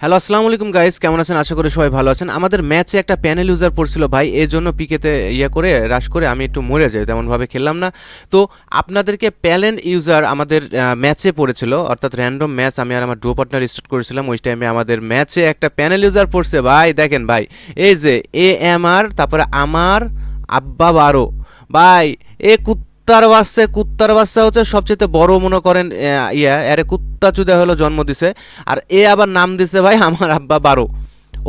Hello আসসালামু আলাইকুম guys কেমন আছেন? আশা করি সবাই ভালো আছেন। আমাদের ম্যাচে একটা প্যানেল ইউজার পড়ছিল ভাই। এই জন্য পিকেতে ইয়ে করে রাশ করে আমি একটু মরে যাই। তেমনভাবে খেললাম না। তো আপনাদেরকে প্যানেল ইউজার আমাদের ম্যাচে পড়েছিল। অর্থাৎ র্যান্ডম ম্যাচ আমি আর আমার ডো পার্টনার স্টার্ট করেছিলাম। ওই টাইমে আমাদের ম্যাচে একটা প্যানেল ইউজার পড়ছে। ভাই, দেখেন ভাই। এই যে এ এম আর তারপরে আমার আব্বা বারো। ভাই, এ কুত্তার বাচ্চা কুত্তার বাচ্চা হচ্ছে সবচেয়ে বড় মনে করেন ইয়া আরে কুত্তা চুদা হলো জন্ম দিছে। আর এ আবার নাম দিছে ভাই আমার আব্বা বারো।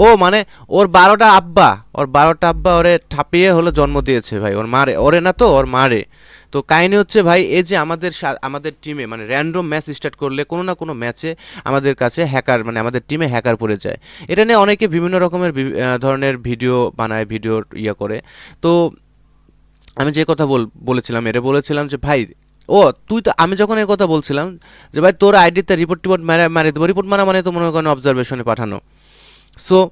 ও মানে ওর বারোটা আব্বা, ওর বারোটা আব্বা ওরে ঠাপিয়ে হলো জন্ম দিয়েছে ভাই। ওর মারে, ওরে না তো, ওর মারে। তো কাহিনী হচ্ছে ভাই, এই যে আমাদের আমাদের টিমে মানে র্যান্ডম ম্যাচ স্টার্ট করলে কোনো না কোনো ম্যাচে আমাদের কাছে হ্যাকার মানে আমাদের টিমে হ্যাকার পড়ে যায়। এটা নিয়ে অনেকে বিভিন্ন রকমের ধরনের ভিডিও বানায় ভিডিও ইয়ে করে। তো আমি যে কথা বল বলেছিলাম, এটা বলেছিলাম যে, ভাই, ও, তুই তো আমি যখন এই কথা বলছিলাম যে, ভাই, তোর আইডিতে রিপোর্ট টিপোর্ট মারা মারি দেবো। রিপোর্ট মারা মানে তো মনে করেন অবজারভেশনে পাঠানো। সো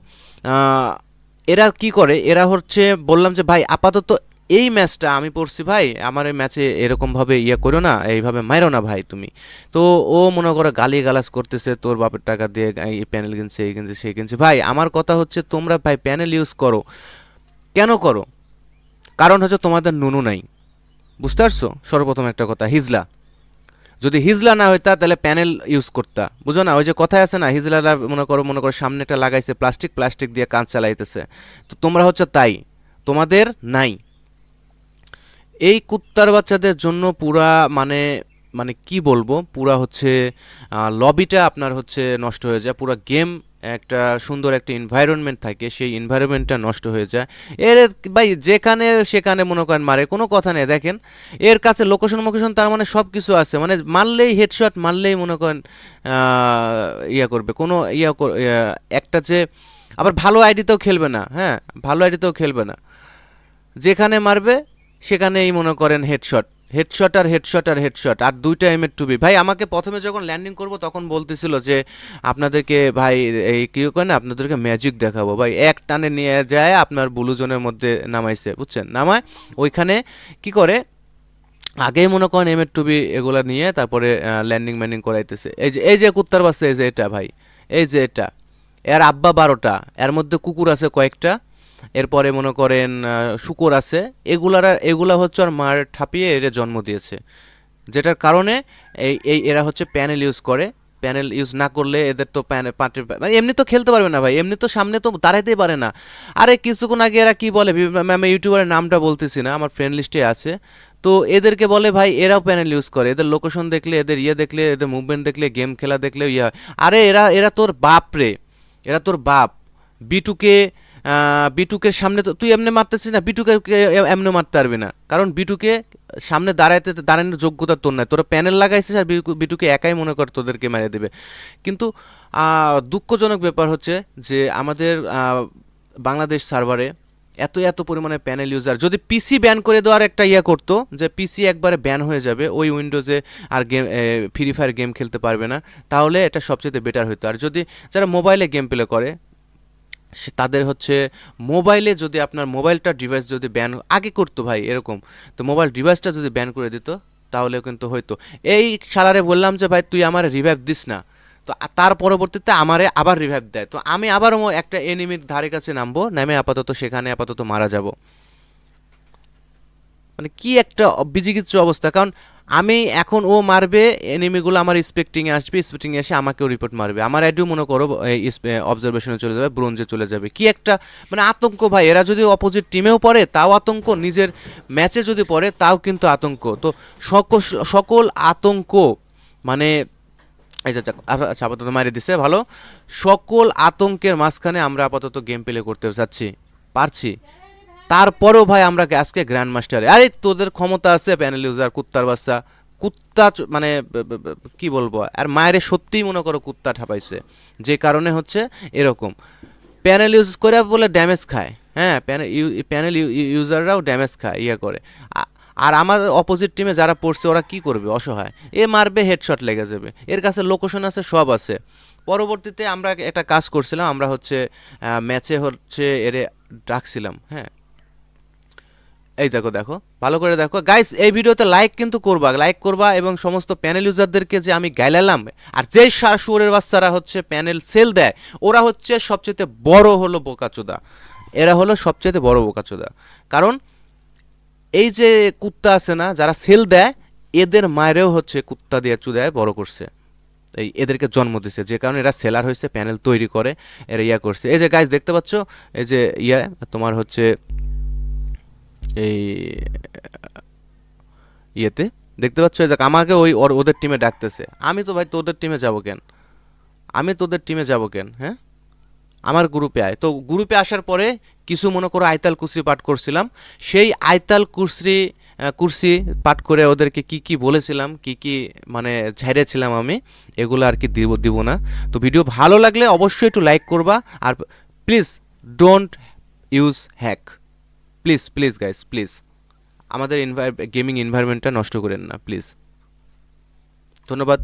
এরা কি করে? এরা হচ্ছে বললাম যে, ভাই, আপাতত এই ম্যাচটা আমি পড়ছি, ভাই, আমার এই ম্যাচে এরকমভাবে ইয়ে করো না, এইভাবে মারো না, ভাই, তুমি। তো ও মনে করো গালি গালাজ করতেছে, তোর বাপের টাকা দিয়ে এই প্যানেল কিনছে, এই কিনছে, সেই কিনছে। ভাই, আমার কথা হচ্ছে, তোমরা, ভাই প্যানেল ইউজ করো। কেন করো? কারণ হচ্ছে তোমাদের নুনু নাই। বুঝতে পারছ? সর্বপ্রথম একটা কথা, হিজলা। যদি হিজলা না হইতা, তাহলে প্যানেল ইউজ করতা। বুঝো না? ওই যে কথায় আছে না, হিজলারা মনে করো মনে করো সামনেটা লাগাইছে প্লাস্টিক প্লাস্টিক দিয়ে কাঁচ চালাইতেছে। তো তোমরা হচ্ছে তাই, তোমাদের নাই। এই কুত্তার বাচ্চাদের জন্য পুরা মানে মানে কি বলব? পুরা হচ্ছে লবিটা আপনার হচ্ছে নষ্ট হয়ে যায়, পুরা গেম একটা সুন্দর একটা এনভায়রনমেন্ট থাকে সেই এনভায়রনমেন্টটা নষ্ট হয়ে যায়। এর ভাই যেখানে সেখানে মনে করেন মারে কোনো কথা নেই। দেখেন এর কাছে লোকেশন মোকেশন তার মানে সব কিছু আছে। মানে মারলেই হেডশট মারলেই মনে করেন ইয়া করবে। কোনো ইয়া, একটা যে আবার ভালো আইডিতেও খেলবে না। হ্যাঁ ভালো আইডিতেও খেলবে না। যেখানে মারবে সেখানেই মনে করেন হেডশট হেডশট আর হেডশট আর হেডশট আর দুইটা এমের টুবি ভাই, আমাকে প্রথমে যখন ল্যান্ডিং করব, তখন বলতেছিল যে, আপনাদেরকে ভাই, এই কি করে না, আপনাদেরকে ম্যাজিক দেখাবো। ভাই, এক টানে নিয়ে যায়, আপনার ব্লু জোনের মধ্যে নামাইছে, বুঝছেন? নামায়, ওইখানে কি করে? আগেই মনে করেন এমের টুবি এগুলা নিয়ে তারপরে ল্যান্ডিং ম্যান্ডিং করাইতেছে। এই যে এই যে কুত্তার বাচ্চা, এই যে এটা ভাই, এই যে এটা। এর আব্বা বারোটা, এর মধ্যে কুকুর আছে কয়েকটা। এরপরে মনে করেন শুকর আছে। এগুলার, এগুলা হচ্ছে আর মার ঠাপিয়ে এর জন্ম দিয়েছে। যেটার কারণে এই এই এরা হচ্ছে প্যানেল ইউজ করে। প্যানেল ইউজ না করলে এদের তো প্যানে পাটের মানে এমনি তো খেলতে পারবে না ভাই। এমনি তো সামনে তো দাঁড়াইতেই পারে না। আরে কিছুক্ষণ আগে এরা কি বলে আমি ইউটিউবারের নামটা বলতেছি না, আমার ফ্রেন্ড লিস্টে আছে। তো এদেরকে বলে, ভাই, এরাও প্যানেল ইউজ করে। এদের লোকেশন দেখলে, এদের ইয়ে দেখলে, এদের মুভমেন্ট দেখলে গেম খেলা দেখলে ইয়ে। আরে এরা এরা তোর বাপ রে এরা তোর বাপ। বিটুকে বিটুকের সামনে তো তুই এমনি মারতেছিস না, বিটুকে এমনি মারতে পারবি না। কারণ বিটুকে সামনে দাঁড়াইতে দাঁড়ানোর যোগ্যতা তোর নাই। তোরা প্যানেল লাগাইছিস আর বিটুকে একাই মনে কর তোদেরকে মেরে দেবে। কিন্তু দুঃখজনক ব্যাপার হচ্ছে যে আমাদের বাংলাদেশ সার্ভারে এত এত পরিমাণে প্যানেল ইউজার যদি পিসি ব্যান করে দেওয়ার একটা ইয়া করতো, যে পিসি একবারে ব্যান হয়ে যাবে, ওই উইন্ডোজে আর গেম ফ্রি ফায়ার গেম খেলতে পারবে না, তাহলে এটা সবচেয়ে বেটার হতো আর যদি যারা মোবাইলে গেম প্লে করে সে তাদের হচ্ছে মোবাইলে যদি আপনার মোবাইলটা ডিভাইস যদি ব্যান আগে করতো ভাই এরকম, তো মোবাইল ডিভাইসটা যদি ব্যান করে দিত তাহলে কিন্তু হয়তো এই শালারে বললাম যে, ভাই, তুই আমার রিভাইভ দিস না। তো তার পরবর্তীতে আমারে আবার রিভাইভ দেয়। তো আমি আবার ও একটা এনিমির ধারে কাছে নামবো, নামে আপাতত সেখানে আপাতত মারা যাব। মানে কি একটা বিজিকিচ্ছ অবস্থা। কারণ আমি এখন ও মারবে এনিমিগুলো আমার স্পেক্টিংয়ে আসবে স্পেক্টিংয়ে এসে আমাকেও রিপোর্ট মারবে। আমার আইডিও মনে করো অবজারভেশনে চলে যাবে ব্রোঞ্জে চলে যাবে। কি একটা মানে আতঙ্ক ভাই, এরা যদি অপোজিট টিমেও পড়ে, তাও আতঙ্ক, নিজের ম্যাচে যদি পড়ে, তাও কিন্তু আতঙ্ক। তো সকল সকল আতঙ্ক মানে আচ্ছা আপাতত মারি দিছে, ভালো। সকল আতঙ্কের মাঝখানে আমরা আপাতত গেম প্লে করতে যাচ্ছি, পারছি। তারপরেও ভাই আমরা আজকে গ্র্যান্ড মাস্টারে আরে, তোদের ক্ষমতা আছে প্যানেল ইউজার কুত্তার বাচ্চা। কুত্তা মানে কি বলব? আর মায়ের সত্যিই মনে করো কুত্তা ঠাপাইছে। যে কারণে হচ্ছে এরকম। প্যানেল ইউজ করে বলে ড্যামেজ খায়। হ্যাঁ প্যানেল প্যানেল ইউজাররাও ড্যামেজ খায় ইয়ে করে। আর আমার অপোজিট টিমে যারা পড়ছে, ওরা কি করবে? অসহায়। এ মারবে হেডশট লেগে যাবে। এর কাছে লোকেশন আছে, সব আছে। পরবর্তীতে আমরা একটা কাজ করছিলাম, আমরা হচ্ছে ম্যাচে হচ্ছে এরে ডাকছিলাম। হ্যাঁ এই দেখো দেখো। ভালো করে দেখো। গাইস এই ভিডিওতে লাইক কিন্তু করবা। লাইক করবা এবং সমস্ত প্যানেল ইউজারদেরকে যে আমি গাইলালাম আর সার শুয়োরের বাচ্চারা হচ্ছে প্যানেল সেল দেয়, ওরা হচ্ছে সবচেয়ে বড় হলো বোকাচোদা। এরা হলো সবচেয়ে বড় বোকাচোদা। কারণ এই যে কুত্তা আছে না, যারা সেল দেয়, এদের মায়েরও হচ্ছে কুত্তা দিয়ে চুদায় বড় করছে। এই এদেরকে জন্ম দিছে। যে কারণে এরা সেলার হয়েছে প্যানেল তৈরি করে, এরা ইয়া করছে। এই যে গাইজ দেখতে পাচ্ছ? এই যে ইয়া, তোমার হচ্ছে এই ইয়েতে। দেখতে পাচ্ছ দেখ, আমাকে ওই ওর, ওদের টিমে ডাকতেছে। আমি তো ভাই তোদের টিমে যাব কেন? আমি তোদের টিমে যাব কেন হ্যাঁ? আমার গ্রুপে আয়। তো গ্রুপে আসার পরে কিছু মনে করো আয়তাল কুসরি পাঠ করছিলাম। সেই আয়তাল কুসরি কুরসি পাঠ করে ওদেরকে কি কি বলেছিলাম, কি কি মানে ঝাইরেছিলাম আমি, এগুলো আর কি দিব দিব না। তো ভিডিও ভালো লাগলে অবশ্যই একটু লাইক করবা। আর please don't use hack please please guys please আমাদের গেমিং এনভায়রনমেন্টটা নষ্ট করেন না প্লিজ ধন্যবাদ।